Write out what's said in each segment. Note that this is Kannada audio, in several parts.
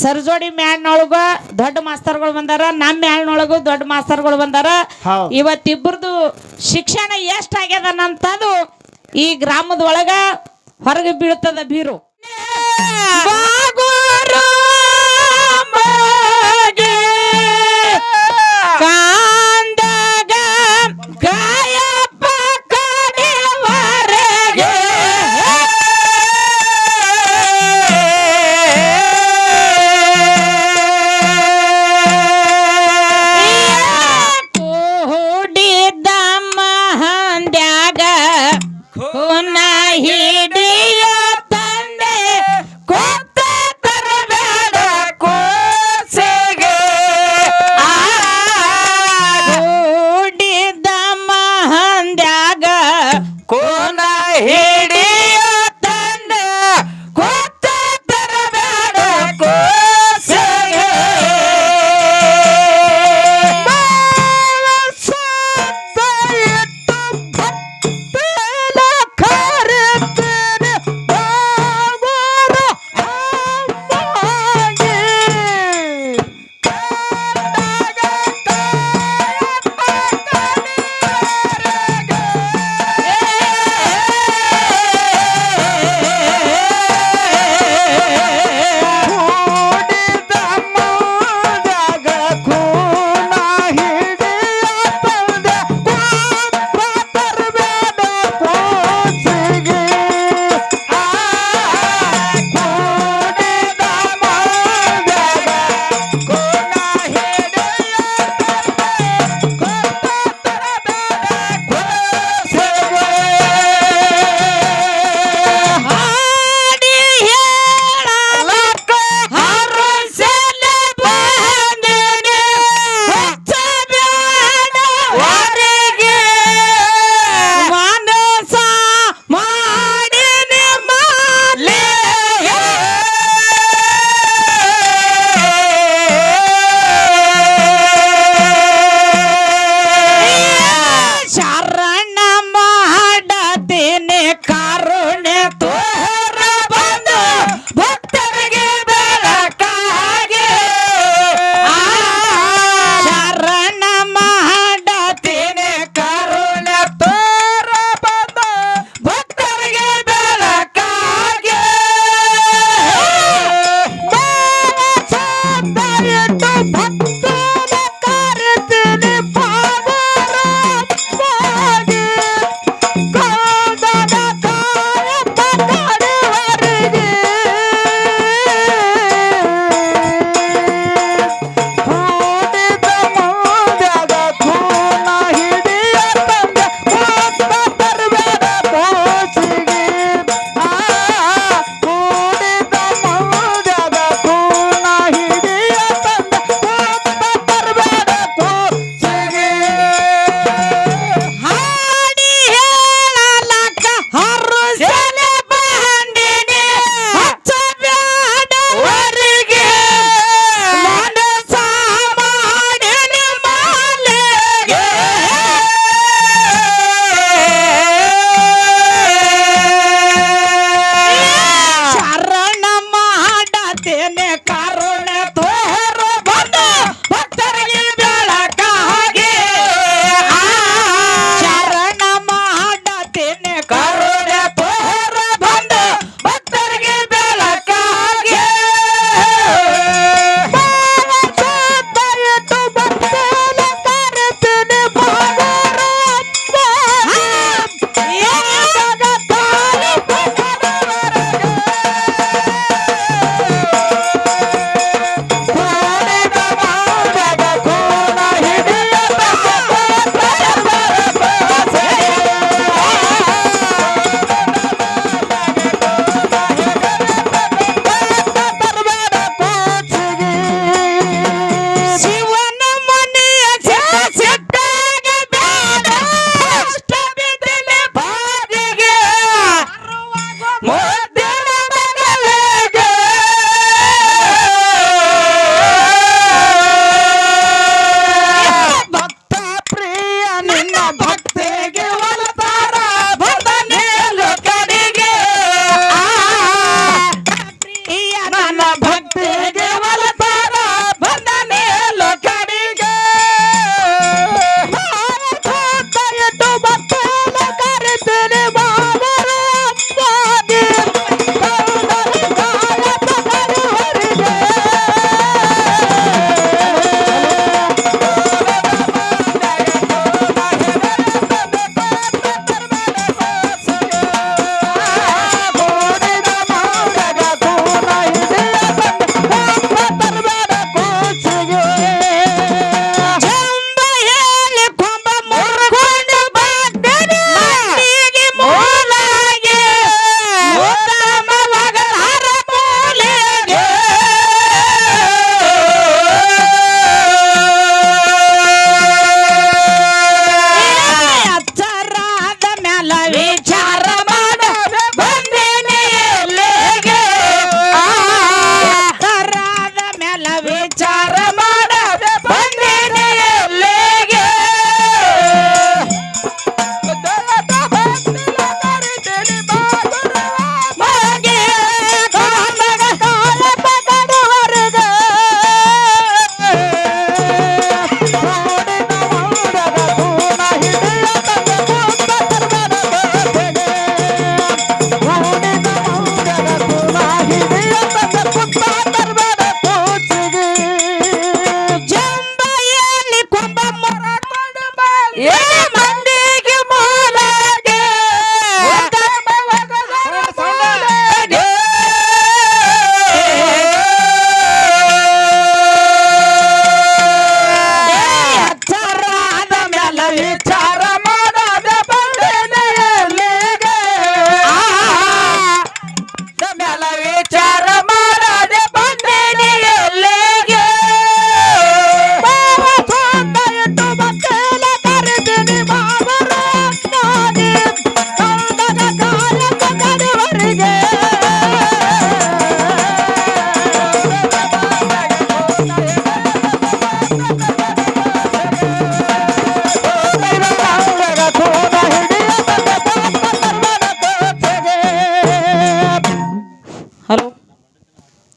ಸರ್ಜೋಡಿ ಮ್ಯಾಲ್ನೊಳಗ ದೊಡ್ಡ ಮಾಸ್ತರ್ಗಳು ಬಂದಾರ ನಮ್ಮ ಮ್ಯಾಲ್ನೊಳಗು ದೊಡ್ಡ ಮಾಸ್ತರ್ಗಳು ಬಂದಾರ. ಇವತ್ತಿಬ್ಬರದು ಶಿಕ್ಷಣ ಎಷ್ಟಾಗ್ಯದನಂತದು ಈ ಗ್ರಾಮದ ಒಳಗ ಹೊರಗೆ ಬೀಳ್ತದ ಬೀರು ಬಾಗು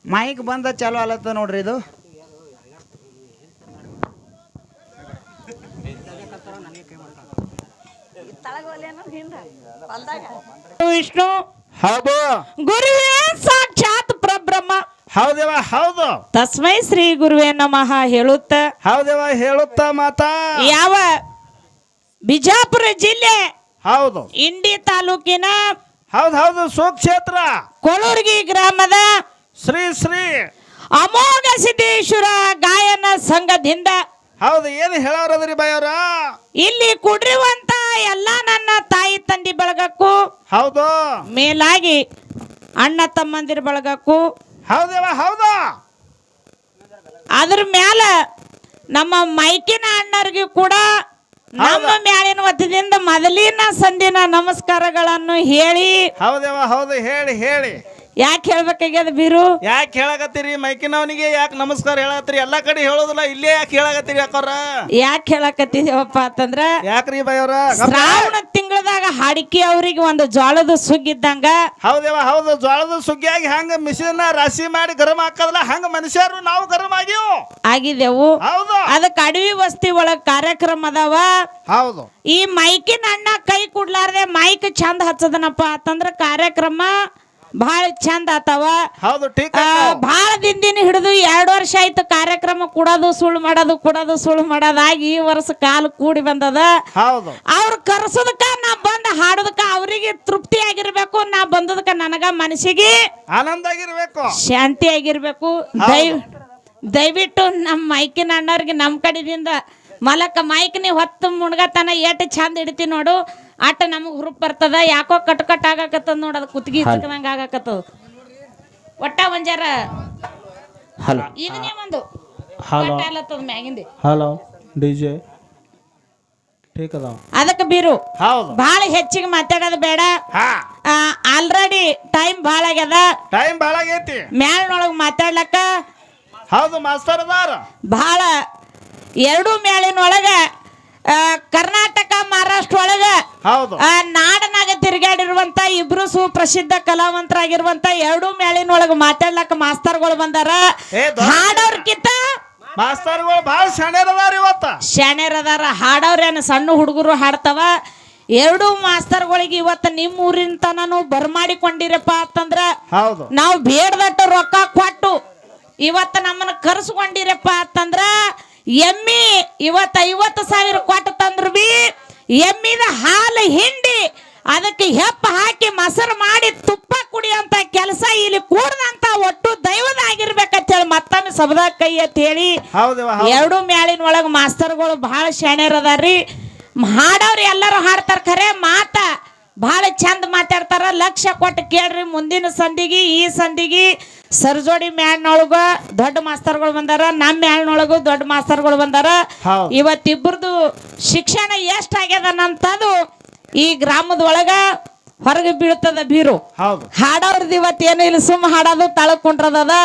ಬಂದ ಚಾಲು ಆಲತ್ತ ನೋಡ್ರಿ ಇದು. ವಿಷ್ಣು. ಹೌದು. ಗುರುವೇ ಸಾಕ್ಷಾತ್ ಪ್ರಬ್ರಹ್ಮ. ಹೌದೇವ ಹೌದು. ತಸ್ಮೈ ಶ್ರೀ ಗುರುವೇ ನಮಃ ಹೇಳುತ್ತ. ಹೌದೇವ ಹೇಳುತ್ತ ಮಾತಾ. ಯಾವ ಬಿಜಾಪುರ ಜಿಲ್ಲೆ ಹೌದು. ಇಂಡಿ ತಾಲೂಕಿನ ಹೌದು ಹೌದು ಸುಕ್ಷೇತ್ರ. ಕೊಳೂರ್ಗಿ ಗ್ರಾಮದ ಶ್ರೀ ಶ್ರೀ ಅಮೋಘ ಸಿದ್ದೇಶ್ವರ ಗಾಯನ ಸಂಘದಿಂದ ಹೌದು ಏನು ಹೇಳೋರದ್ರಿ ಬಾಯವ್ರ ಇಲ್ಲಿ ಕುಡಿರುವಂತ ಎಲ್ಲ ನನ್ನ ತಾಯಿ ತಂದೆ ಬಳಗಕ್ಕೂ ಹೌದು. ಮೇಲಾಗಿ ಅಣ್ಣ ತಮ್ಮಂದಿರ ಬಳಗಕ್ಕೂ ಹೌದವ ಹೌದು. ಅದ್ರ ಮ್ಯಾಲ ನಮ್ಮ ಮೈಕಿನ ಅಣ್ಣರಿಗೆ ಕೂಡ ನಮ್ಮ ಮ್ಯಾಲಿನ ವತಿಯಿಂದ ಮೊದಲಿನ ಸಂದಿನ ನಮಸ್ಕಾರಗಳನ್ನು ಹೇಳಿ ಹೌದವ ಹೌದು ಹೇಳಿ ಹೇಳಿ. ಯಾಕೆ ಹೇಳ್ಬೇಕಾಗ್ಯದ ಬೀರು? ಯಾಕೆ ಹೇಳಕತ್ತೀರಿ? ಮೈಕಿನವನಿಗೆ ಯಾಕೆ ನಮಸ್ಕಾರ ಹೇಳತ್ತೀರಿ ಎಲ್ಲಾ ಕಡೆ ಹೇಳೋದಿಲ್ಲ ಇಲ್ಲೇ ಯಾಕೆ ಹೇಳಕತ್ತೀರಿ ಯಾಕವ್ರ ಯಾಕೆ ಹೇಳಕತ್ತಿದೇವಪ್ಪ ಅಂತಂದ್ರ ಯಾಕ್ರಿ ಬಾಯವ್ರ? ಶ್ರಾವಣ ತಿಂಗಳದಾಗ ಹಾಡಿಕೆ ಅವ್ರಿಗೆ ಒಂದು ಜೋಳದ ಸುಗ್ಗಿದ್ದಂಗ ಹೌದೇವ ಹೌದು. ಜ್ವಾಳದ ಸುಗ್ಗಿಯಾಗಿ ಹಂಗ ಮಿಷಿನ್ ರಾಶಿ ಮಾಡಿ ಗರಂ ಹಾಕದಲ್ಲ ಹಂಗ ಮನುಷ್ಯರು ನಾವು ಗರಂ ಆಗಿವು ಆಗಿದೆವು. ಹೌದು. ಅದಕ್ಕೆ ಅಡವಿ ವಸ್ತಿ ಒಳಗ ಕಾರ್ಯಕ್ರಮ ಅದಾವ. ಹೌದು. ಈ ಮೈಕಿನ ಅಣ್ಣ ಕೈ ಕೊಡ್ಲಾರ್ದೆ ಮೈಕ್ ಚಂದ ಹಚ್ಚದನಪ್ಪ ಅಂತಂದ್ರ ಕಾರ್ಯಕ್ರಮ ಬಹಳ ಚಂದ ಆತವ. ಹೌದು ಬಹಳ ದಿನದಿಂದ ಹಿಡಿದು ಎರಡು ವರ್ಷ ಆಯ್ತು ಕಾರ್ಯಕ್ರಮ ಕೊಡೋದು ಸುಳ್ಳು ಮಾಡೋದು ಕೊಡೋದು ಸುಳ್ಳು ಮಾಡೋದಾಗಿ ಈ ವರ್ಷ ಕಾಲು ಕೂಡಿ ಬಂದದ. ಹೌದು. ಅವ್ರು ಕರ್ಸೋದಕ್ಕ ನಾ ಬಂದ ಹಾಡೋದಕ್ಕ ಅವರಿಗೆ ತೃಪ್ತಿ ಆಗಿರ್ಬೇಕು ನಾ ಬಂದದಕ್ಕ ನನಗ ಮನಸ್ಸಿಗೆ ಆನಂದ ಆಗಿರ್ಬೇಕು. ಶಾಂತಿ ಆಗಿರ್ಬೇಕು. ದಯ ದಯವಿಟ್ಟು ನಮ್ಮ ಮೈಕಿನ ಅಣ್ಣವ್ರಿಗೆ ನಮ್ಮ ಕಡೆದಿಂದ ಮಲಕ ಮೈಕ್ ನೀವು ಹೊತ್ತು ಮುಣಗತನ ಎಷ್ಟು ಚಂದ ಇಡ್ತಿ ನೋಡು. ಆಟ ನಮಗೆ ಹುರುಪ್ ಬರ್ತದ ಯಾಕೋ ಕಟ್ ಕಟ್ ಆಗಾಕತ್ತದ ನೋಡಿ ಅದು ಕುತ್ತಿಗೆ ಇಚ್ಕದಂಗ ಆಗಾಕತ್ತದ. ಒಟ್ಟ ಒಂಜಾರ ಹಲೋ. ಇದನ್ನೇ ಒಂದು. ಹಲೋ. ಮ್ಯಾಗಿಂದ. ಹಲೋ ಡಿಜೆ ಠೀಕ್ ಅದಾವ ಅದಕ್ಕೆ ಬೀರು. ಹೌದು. ಭಾಳ ಹೆಚ್ಚಿಗೆ ಮಾತಾಡೋದು ಬೇಡ. ಹಾ. ಆಲ್ರೆಡಿ ಟೈಮ್ ಭಾಳ ಆಗ್ಯದ. ಟೈಮ್ ಭಾಳ ಆಗೈತಿ. ಮ್ಯಾಲಿನೊಳಗೆ ಮಾತಾಡ್ಲಕ್ಕ ಹೌದು ಮಾಸ್ತರ್ ಅದಾರ ಭಾಳ ಎರಡು ಮ್ಯಾಲಿನೊಳಗ ಕರ್ನಾಟಕ ಮಹಾರಾಷ್ಟ್ರ ಒಳಗ ನಾಡನಾಗ ತಿರುಗಾಡಿರುವಂತ ಇಬ್ರು ಸುಪ್ರಸಿದ್ಧ ಕಲಾವಂತರಾಗಿರುವಂತ ಎರಡು ಮೇಳಿನೊಳಗೆ ಮಾತಾಡ್ಲಕ್ಕ ಮಾಸ್ತರ್ಗಳು ಬಂದಾರ. ಹಾಡೋರ್ಕಿಂತ ಮಾಸ್ತರ್ಗಳು ಭಾಳ ಶಾಣ್ಯರದಾರ ಇವತ್ತ. ಶಾಣ್ಯರದಾರ ಹಾಡೋರೇನು ಸಣ್ಣ ಹುಡುಗರು ಹಾಡ್ತಾವ. ಎರಡು ಮಾಸ್ತರ್ಗಳಿಗೆ ಇವತ್ತು ನಿಮ್ಮ ಊರಿನ ತನನು ಬರ್ಮಾಡಿಕೊಂಡಿರಪ್ಪ ಅಂತಂದ್ರ ಹೌದು. ನಾವು ಬೇಡದಟ್ಟು ರೊಕ್ಕ ಕೊಟ್ಟು ಇವತ್ತು ನಮ್ಮನ್ನ ಕರ್ಸ್ಕೊಂಡಿರಪ್ಪ ಅಂತಂದ್ರ ಎಮ್ಮಿ ಇವತ್ತು ಐವತ್ತು ಸಾವಿರ ಕೊಟ್ಟು ತಂದ್ರು ಬಿ ಎಮ್ಮಿದ ಹಾಲು ಹಿಂಡಿ ಅದಕ್ಕೆ ಹೆಪ್ಪ ಹಾಕಿ ಮೊಸರು ಮಾಡಿ ತುಪ್ಪ ಕುಡಿಯಂತ ಕೆಲಸ ಇಲ್ಲಿ ಕೂಡದಂತ ಒಟ್ಟು ದೈವದ ಆಗಿರ್ಬೇಕಂತ ಹೇಳಿ ಮತ್ತೊಮ್ಮೆ ಸಬದ ಕೈ ಅಂತ ಹೇಳಿ ಎರಡು ಮ್ಯಾಲಿನ ಒಳಗೆ ಮಾಸ್ತರ್ಗಳು ಬಹಳ ಶಾಣ್ಯರ್ ಅದಾರ್ರಿ. ಹಾಡೋರು ಎಲ್ಲರೂ ಹಾಡ್ತಾರ ಖರೆ ಮಾತ ಬಹಳ ಚಂದ ಮಾತಾಡ್ತಾರ. ಲಕ್ಷ ಕೊಟ್ಟು ಕೇಳ್ರಿ ಮುಂದಿನ ಸಂದಿಗೆ ಈ ಸಂದಿಗೆ. ಸರ್ಜೋಡಿ ಮ್ಯಾಲ್ನೊಳಗ ದೊಡ್ಡ ಮಾಸ್ತರ್ಗಳು ಬಂದಾರ ನಮ್ಮ ಮ್ಯಾಳ್ನೊಳಗು ದೊಡ್ಡ ಮಾಸ್ತರ್ಗಳು ಬಂದಾರ. ಇವತ್ತಿಬ್ಬರದು ಶಿಕ್ಷಣ ಎಷ್ಟು ಆಗ್ಯದ ಅಂತದು ಈ ಗ್ರಾಮದ ಒಳಗ ಹೊರಗೆ ಬೀಳ್ತದ ಬೀರು. ಹಾಡೋರ್ದು ಇವತ್ತು ಏನು ಇಲ್ಲ ಸುಮ್ಮ ಹಾಡೋದು ತಳಕ್ ಕುಂಟ್ರದದ.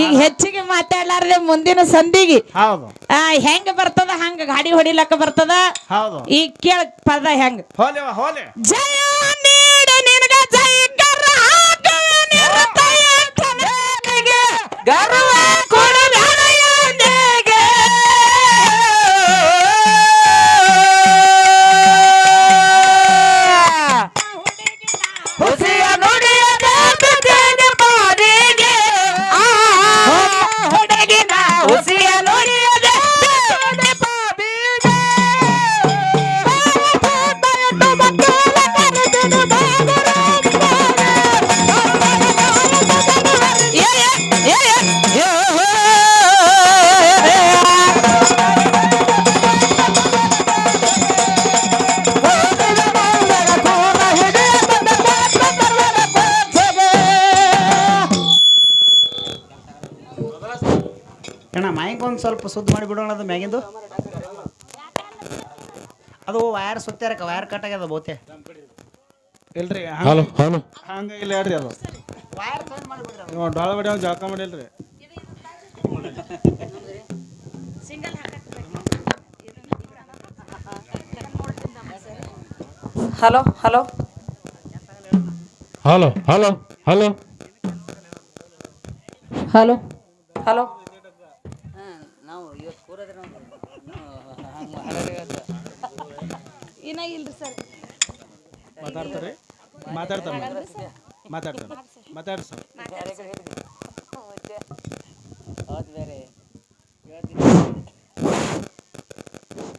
ಈಗ ಹೆಚ್ಚಿಗೆ ಮಾತಾಡ್ಲಾರ್ದೆ ಮುಂದಿನ ಸಂಧಿಗೆ ಹೆಂಗ್ ಬರ್ತದ ಹಂಗ ಗಾಡಿ ಹೊಡಿಲಕ್ಕ ಬರ್ತದ. ಹೌದು. ಈಗ ಕೇಳ ಪದ ಹೆಂಗ? ಜಯ ನೀಡ ನಿನಗ ಜೈಕರ Garam. ಸುದ್ದ ಮಾಡಿ ಬಿಡೋಣ ಅದು ಮ್ಯಾಗಿಂದು? ಅದು ವಯರ್ ಸುತ್ತಾರಕ ವೈರ್ ಕಟ್ ಆಗ್ಯದ ಬಹುತೆ. ಇಲ್ರಿ ಹಲೋ ಹಲೋ. ಹಂಗ ಇಲ್ಲ ಹೇಳ್ರಿ ಅದು. ವೈರ್ ಚೇಂಜ್ ಮಾಡಿಬಿಡ್ರಿ ನೀವು ಡೊಳ ಬಡಿಯೋ ಜಳಕ ಮಾಡಿಲ್ರಿ. Hello hello. Hello hello hello. Hello hello ನಾವು ಇವತ್ತು ಕೂರೋದ್ರೆ ನಾವು ಹಂಗೆ ಇನ್ನ ಇಲ್ರಿ ಸರ್. ಮಾತಾಡ್ತಾರೆ? ಮಾತಾಡ್ತಾರೆ ಮಾತಾಡ್ತಾರೆ. ಮಾತಾಡ್ರಿ ಸರ್.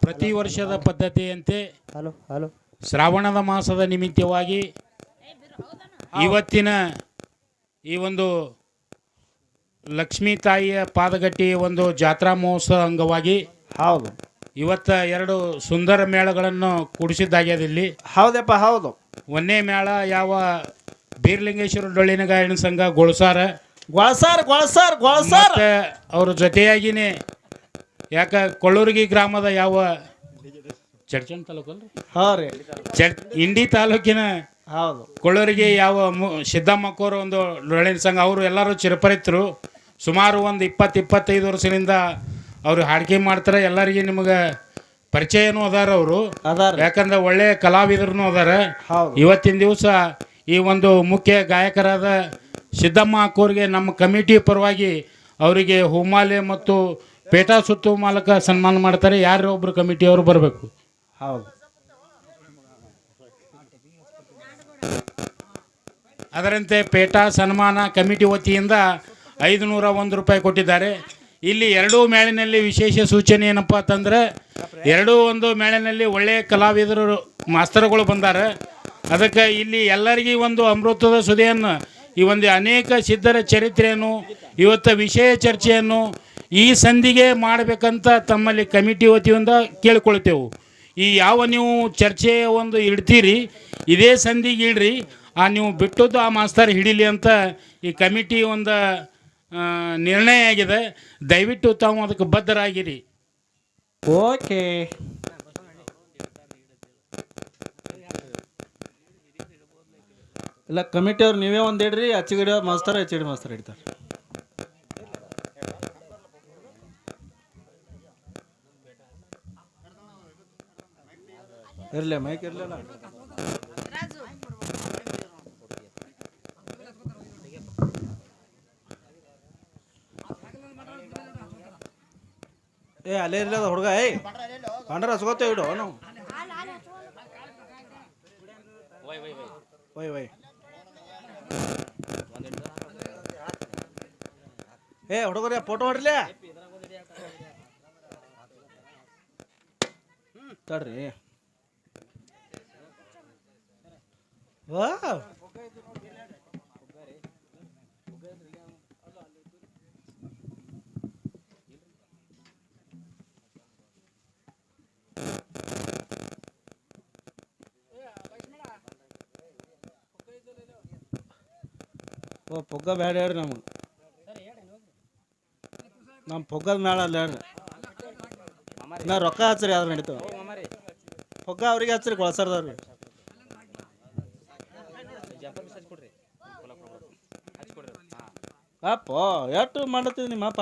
ಪ್ರತಿ ವರ್ಷದ ಪದ್ಧತಿಯಂತೆ ಹಲೋ ಹಲೋ. ಶ್ರಾವಣದ ಮಾಸದ ನಿಮಿತ್ತವಾಗಿ ಇವತ್ತಿನ ಈ ಒಂದು ಲಕ್ಷ್ಮೀ ತಾಯಿಯ ಪಾದಗಟ್ಟಿ ಒಂದು ಜಾತ್ರಾ ಮಹೋತ್ಸವ ಅಂಗವಾಗಿ ಹೌದು. ಇವತ್ತ ಎರಡು ಸುಂದರ ಮೇಳಗಳನ್ನು ಕೂಡಿಸಿದ್ದಾಗ್ಯದ ಇಲ್ಲಿ. ಹೌದಪ್ಪ ಹೌದು. ಒಂದೇ ಮೇಳ ಯಾವ ಬೀರ್ಲಿಂಗೇಶ್ವರ ಡೊಳ್ಳಿನ ಗಾಯನ ಸಂಘ ಗೊಳಸಾರ. ಗೊಳಸಾರ್ ಗೊಳಸಾರ್ ಗೊಳಸಾರ್. ಮತ್ತೆ ಅವ್ರ ಜೊತೆಯಾಗಿನೇ ಯಾಕ ಕೊಳ್ಳೂರ್ಗಿ ಗ್ರಾಮದ ಯಾವ ಚಡ್ಚನ್ ತಾಲೂಕಲ್ರಿ? ಹಾ ರೀ. ಚಡ್ ಇಂಡಿ ತಾಲೂಕಿನ ಹೌದು. ಕೊಳ್ಳೂರಿಗೆ ಯಾವ ಮು ಸಿದ್ದಮ್ಮಕ್ಕವರು ಒಂದು ಡೊಳ್ಳಿನ ಸಂಘ ಅವರು ಎಲ್ಲರೂ ಚಿರಪರಿತರು. ಸುಮಾರು ಒಂದು ಇಪ್ಪತ್ತು ಇಪ್ಪತ್ತೈದು ವರ್ಷದಿಂದ ಅವರು ಹಾಡಿಕೆ ಮಾಡ್ತಾರೆ ಎಲ್ಲರಿಗೆ ನಿಮಗೆ ಪರಿಚಯನೂ ಅದಾರ ಅವರು. ಅದಾರ ಯಾಕಂದ್ರೆ ಒಳ್ಳೆ ಕಲಾವಿದರೂ ಅದಾರ. ಹೌದು. ಇವತ್ತಿನ ದಿವಸ ಈ ಒಂದು ಮುಖ್ಯ ಗಾಯಕರಾದ ಸಿದ್ದಮ್ಮ ಅಕ್ಕೋರಿಗೆ ನಮ್ಮ ಕಮಿಟಿ ಪರವಾಗಿ ಅವರಿಗೆ ಹೂಮಾಲೆ ಮತ್ತು ಪೇಟಾ ಸುತ್ತು ಮಾಲಕ ಸನ್ಮಾನ ಮಾಡ್ತಾರೆ. ಯಾರು ಒಬ್ಬರು ಕಮಿಟಿಯವರು ಬರಬೇಕು? ಹೌದು. ಅದರಂತೆ ಪೇಟಾ ಸನ್ಮಾನ ಕಮಿಟಿ ವತಿಯಿಂದ ಐದು ನೂರ ಒಂದು ರೂಪಾಯಿ ಕೊಟ್ಟಿದ್ದಾರೆ. ಇಲ್ಲಿ ಎರಡೂ ಮೇಳಿನಲ್ಲಿ ವಿಶೇಷ ಸೂಚನೆ ಏನಪ್ಪ ಅಂತಂದ್ರೆ, ಎರಡೂ ಒಂದು ಮೇಳಿನಲ್ಲಿ ಒಳ್ಳೆಯ ಕಲಾವಿದರು, ಮಾಸ್ತರ್ಗಳು ಬಂದಾರೆ. ಅದಕ್ಕೆ ಇಲ್ಲಿ ಎಲ್ಲರಿಗೂ ಒಂದು ಅಮೃತದ ಸುದೆಯನ್ನು, ಈ ಒಂದು ಅನೇಕ ಸಿದ್ಧರ ಚರಿತ್ರೆಯನ್ನು, ಇವತ್ತು ವಿಷಯ ಚರ್ಚೆಯನ್ನು ಈ ಸಂಧಿಗೆ ಮಾಡಬೇಕಂತ ತಮ್ಮಲ್ಲಿ ಕಮಿಟಿ ವತಿಯಿಂದ ಕೇಳ್ಕೊಳ್ತೇವೆ. ಈ ಯಾವ ನೀವು ಚರ್ಚೆ ಒಂದು ಇಡ್ತೀರಿ, ಇದೇ ಸಂಧಿಗೆ ಇಡ್ರಿ, ಆ ನೀವು ಬಿಟ್ಟದ್ದು ಆ ಮಾಸ್ತರ್ ಹಿಡೀಲಿ ಅಂತ ಈ ಕಮಿಟಿ ಒಂದು ನಿರ್ಣಯ ಆಗಿದೆ. ದಯವಿಟ್ಟು ತಾವು ಅದಕ್ಕೆ ಬದ್ಧರಾಗಿರಿ. ಓಕೆ. ಇಲ್ಲ ಕಮಿಟಿ ಅವ್ರು ನೀವೇ ಒಂದು ಇಡ್ರಿ ಅಚ್ಚಿಗಡಿ ಮಾಸ್ತಾರ ಹೆಚ್ಚಿಡಿ ಮಾಸ್ತಾರ ಇಡ್ತಾರೆ ಇರಲಿ ಮೈಕ್ ಇರ್ಲಿಲ್ಲ. ಏ, ಅಲ್ಲೇ ಇರ್ಲಿ ಅದು ಹುಡುಗ, ಏಯ್. ಬಂಡ್ರ ಹಸ್ಕೋತೇವೆ ಇಡು ಒಯ್ ಒಯ್ ಏ, ಹುಡುಗರೇ ಫೋಟೋ ಹೊಡ್ರಲೇ? ತಡ್ರಿ. ವಾ ಓ, ಪೊಗ್ಗ ಬೇಡ ಹೇಳ್ರಿ ನಮಗೆ. ನಮ್ಮ ಪೊಗ್ಗದ ಮೇಳ ಅಲ್ಲ ಹೇಳ್ರಿ. ನಾ ರೊಕ್ಕ ಹಚ್ಚ್ರಿ ಯಾವ್ದು ನಡೀತಾವ ಪೊಗ್ಗ ಅವ್ರಿಗೆ ಹಚ್ಚ್ರಿ ಕೊಳಸರ್ದವ್ರಿ ಅಪ್ಪ, ಎಷ್ಟು ಮಾಡತ್ತೀವಿ ನಿಮ್ಮ ಅಪ್ಪ